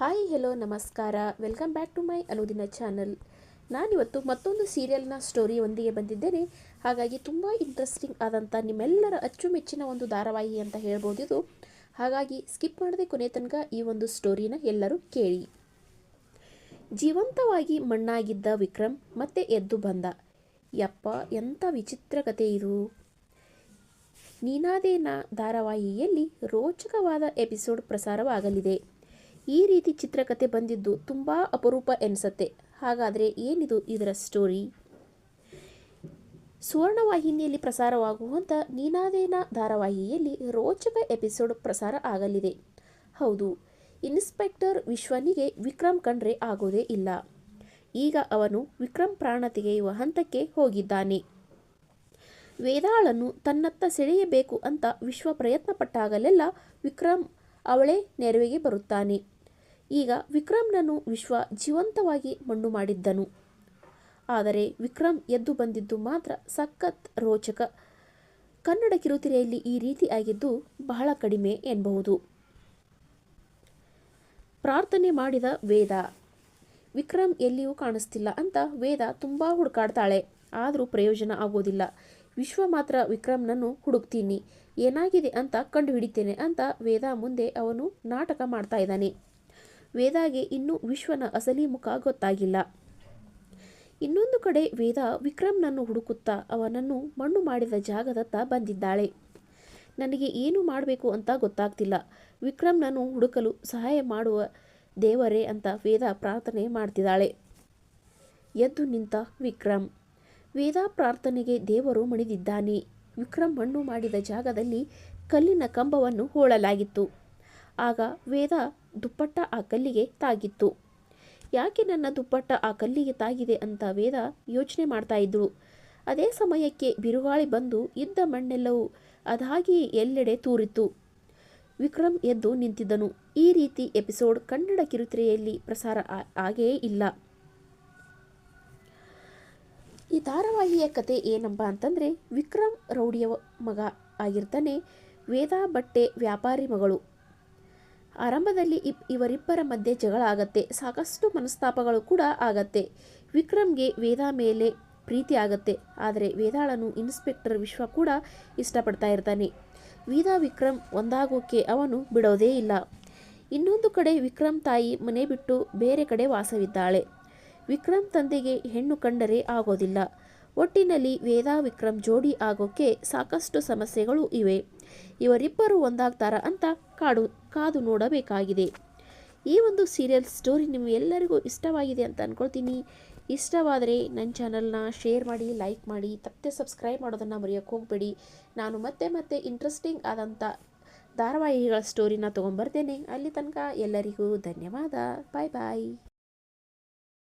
Hi hello ನಮಸ್ಕಾರ. Welcome back to my Anudina channel ನಾನಿವತ್ತು ಮತ್ತೊಂದು ಸೀರಿಯಲ್ನ ಸ್ಟೋರಿ ಒಂದಿಗೆ ಬಂದಿದ್ದೇನೆ. ಹಾಗಾಗಿ ತುಂಬ ಇಂಟ್ರೆಸ್ಟಿಂಗ್ ಆದಂಥ ನಿಮ್ಮೆಲ್ಲರ ಅಚ್ಚುಮೆಚ್ಚಿನ ಒಂದು ಧಾರಾವಾಹಿ ಅಂತ ಹೇಳ್ಬೋದು ಇದು. ಹಾಗಾಗಿ ಸ್ಕಿಪ್ ಮಾಡದೆ ಕೊನೆ ತನಕ ಈ ಒಂದು ಸ್ಟೋರಿನ ಎಲ್ಲರೂ ಕೇಳಿ. ಜೀವಂತವಾಗಿ ಮಣ್ಣಾಗಿದ್ದ ವಿಕ್ರಮ್ ಮತ್ತೆ ಎದ್ದು ಬಂದ. ಯಪ್ಪ ಎಂಥ ವಿಚಿತ್ರ ಕತೆ ಇದು. ನೀನಾದೇನ ಧಾರಾವಾಹಿಯಲ್ಲಿ ರೋಚಕವಾದ ಎಪಿಸೋಡ್ ಪ್ರಸಾರವಾಗಲಿದೆ. ಈ ರೀತಿ ಚಿತ್ರಕಥೆ ಬಂದಿದ್ದು ತುಂಬ ಅಪರೂಪ ಎನಿಸತ್ತೆ. ಹಾಗಾದರೆ ಏನಿದು ಇದರ ಸ್ಟೋರಿ ಸುವರ್ಣವಾಹಿನಿಯಲ್ಲಿ ಪ್ರಸಾರವಾಗುವಂಥ ನೀನಾದೇನ ಧಾರಾವಾಹಿಯಲ್ಲಿ ರೋಚಕ ಎಪಿಸೋಡ್ ಪ್ರಸಾರ ಆಗಲಿದೆ. ಹೌದು, ಇನ್ಸ್ಪೆಕ್ಟರ್ ವಿಶ್ವನಿಗೆ ವಿಕ್ರಮ್ ಕಂಡ್ರೆ ಆಗೋದೇ ಇಲ್ಲ. ಈಗ ಅವನು ವಿಕ್ರಮ್ ಪ್ರಾಣ ತೆಗೆಯುವ ಹಂತಕ್ಕೆ ಹೋಗಿದ್ದಾನೆ. ವೇದಾಳನ್ನು ತನ್ನತ್ತ ಸೆಳೆಯಬೇಕು ಅಂತ ವಿಶ್ವ ಪ್ರಯತ್ನ ಪಟ್ಟಾಗಲೆಲ್ಲ ವಿಕ್ರಮ್ ಅವಳೇ ನೆರವಿಗೆ ಬರುತ್ತಾನೆ. ಈಗ ವಿಕ್ರಮ್ನನ್ನು ವಿಶ್ವ ಜೀವಂತವಾಗಿ ಮಣ್ಣು ಮಾಡಿದ್ದನು. ಆದರೆ ವಿಕ್ರಮ್ ಎದ್ದು ಬಂದಿದ್ದು ಮಾತ್ರ ಸಖತ್ ರೋಚಕ. ಕನ್ನಡ ಕಿರುತೆರೆಯಲ್ಲಿ ಈ ರೀತಿ ಆಗಿದ್ದು ಬಹಳ ಕಡಿಮೆ ಎನ್ನಬಹುದು ಪ್ರಾರ್ಥನೆ ಮಾಡಿದ ವೇದ. ವಿಕ್ರಮ್ ಎಲ್ಲಿಯೂ ಕಾಣಿಸ್ತಿಲ್ಲ ಅಂತ ವೇದ ತುಂಬ ಹುಡುಕಾಡ್ತಾಳೆ. ಆದರೂ ಪ್ರಯೋಜನ ಆಗೋದಿಲ್ಲ. ವಿಶ್ವ ಮಾತ್ರ ವಿಕ್ರಮ್ನನ್ನು ಹುಡುಕ್ತೀನಿ. ಏನಾಗಿದೆ ಅಂತ ಕಂಡುಹಿಡಿತೇನೆ ಅಂತ ವೇದ ಮುಂದೆ ಅವನು ನಾಟಕ ಮಾಡ್ತಾ ಇದ್ದಾನೆ. ವೇದಾಗೆ ಇನ್ನೂ ವಿಶ್ವನ ಅಸಲಿ ಮುಖ ಗೊತ್ತಾಗಿಲ್ಲ. ಇನ್ನೊಂದು ಕಡೆ ವೇದ ವಿಕ್ರಮ್ನನ್ನು ಹುಡುಕುತ್ತಾ ಅವನನ್ನು ಮಣ್ಣು ಮಾಡಿದ ಜಾಗದತ್ತ ಬಂದಿದ್ದಾಳೆ. ನನಗೆ ಏನು ಮಾಡಬೇಕು ಅಂತ ಗೊತ್ತಾಗ್ತಿಲ್ಲ. ವಿಕ್ರಮ್ನನ್ನು ಹುಡುಕಲು ಸಹಾಯ ಮಾಡುವ ದೇವರೇ ಅಂತ ವೇದ ಪ್ರಾರ್ಥನೆ ಮಾಡ್ತಿದ್ದಾಳೆ. ಎದ್ದು ನಿಂತ ವಿಕ್ರಮ್. ವೇದ ಪ್ರಾರ್ಥನೆಗೆ ದೇವರು ಮಣಿದಿದ್ದಾನೆ. ವಿಕ್ರಮ್ ಮಣ್ಣು ಮಾಡಿದ ಜಾಗದಲ್ಲಿ ಕಲ್ಲಿನ ಕಂಬವನ್ನು ಹೋಳಲಾಗಿತ್ತು. ಆಗ ವೇದ ದುಪ್ಪಟ್ಟ ಆ ಕಲ್ಲಿಗೆ ತಾಗಿತ್ತು. ಯಾಕೆ ನನ್ನ ದುಪ್ಪಟ್ಟ ಆ ಕಲ್ಲಿಗೆ ತಾಗಿದೆ ಅಂತ ವೇದ ಯೋಚನೆ ಮಾಡ್ತಾ ಇದ್ದಳು ಅದೇ ಸಮಯಕ್ಕೆ ಬಿರುಗಾಳಿ ಬಂದು ಇದ್ದ ಮಣ್ಣೆಲ್ಲವೂ ಅದಾಗಿ ಎಲ್ಲೆಡೆ ತೂರಿತು ವಿಕ್ರಮ್ ಎದ್ದು ನಿಂತಿದ್ದನು. ಈ ರೀತಿ ಎಪಿಸೋಡ್ ಕನ್ನಡ ಕಿರುತೆರೆಯಲ್ಲಿ ಪ್ರಸಾರ ಆಗೇ ಇಲ್ಲ. ಈ ಧಾರಾವಾಹಿಯ ಕತೆ ಏನಪ್ಪ ಅಂತಂದರೆ, ವಿಕ್ರಮ್ ರೌಡಿಯ ಮಗ ಆಗಿರ್ತಾನೆ ವೇದಾ ಬಟ್ಟೆ ವ್ಯಾಪಾರಿ ಮಗಳು. ಆರಂಭದಲ್ಲಿ ಇಪ್ ಇವರಿಬ್ಬರ ಮಧ್ಯೆ ಜಗಳ ಆಗತ್ತೆ, ಸಾಕಷ್ಟು ಮನಸ್ತಾಪಗಳು ಕೂಡ ಆಗತ್ತೆ. ವಿಕ್ರಮ್ಗೆ ವೇದಾ ಮೇಲೆ ಪ್ರೀತಿ ಆಗತ್ತೆ, ಆದರೆ ವೇದಾಳನು ಇನ್ಸ್ಪೆಕ್ಟರ್ ವಿಶ್ವ ಕೂಡ ಇಷ್ಟಪಡ್ತಾ ಇರ್ತಾನೆ. ವೇದಾ ವಿಕ್ರಮ್ ಒಂದಾಗೋಕ್ಕೆ ಅವನು ಬಿಡೋದೇ ಇಲ್ಲ. ಇನ್ನೊಂದು ಕಡೆ ವಿಕ್ರಮ್ ತಾಯಿ ಮನೆ ಬಿಟ್ಟು ಬೇರೆ ಕಡೆ ವಾಸವಿದ್ದಾಳೆ. ವಿಕ್ರಮ್ ತಂದೆಗೆ ಹೆಣ್ಣು ಕಂಡರೆ ಆಗೋದಿಲ್ಲ. ಒಟ್ಟಿನಲ್ಲಿ ವೇದಾ ವಿಕ್ರಮ್ ಜೋಡಿ ಆಗೋಕ್ಕೆ ಸಾಕಷ್ಟು ಸಮಸ್ಯೆಗಳು ಇವೆ. ಇವರಿಬ್ಬರು ಒಂದಾಗ್ತಾರ ಅಂತ ಕಾಡು, ಕಾದು ನೋಡಬೇಕಾಗಿದೆ. ಈ ಒಂದು ಸೀರಿಯಲ್ ಸ್ಟೋರಿ ನಿಮಗೆಲ್ಲರಿಗೂ ಇಷ್ಟವಾಗಿದೆ ಅಂತ ಅಂದ್ಕೊಳ್ತೀನಿ ಇಷ್ಟವಾದರೆ ನನ್ನ ಚಾನಲ್ನ ಶೇರ್ ಮಾಡಿ ಲೈಕ್ ಮಾಡಿ ತಪ್ಪದೆ ಸಬ್ಸ್ಕ್ರೈಬ್ ಮಾಡೋದನ್ನು ಮರೆಯೋಕ್ಕೆ ಹೋಗಬೇಡಿ. ನಾನು ಮತ್ತೆ ಮತ್ತೆ ಇಂಟ್ರೆಸ್ಟಿಂಗ್ ಆದಂಥ ಧಾರಾವಾಹಿಗಳ ಸ್ಟೋರಿನ ತೊಗೊಂಬರ್ತೇನೆ. ಅಲ್ಲಿ ತನಕ ಎಲ್ಲರಿಗೂ ಧನ್ಯವಾದ. ಬಾಯ್ ಬಾಯ್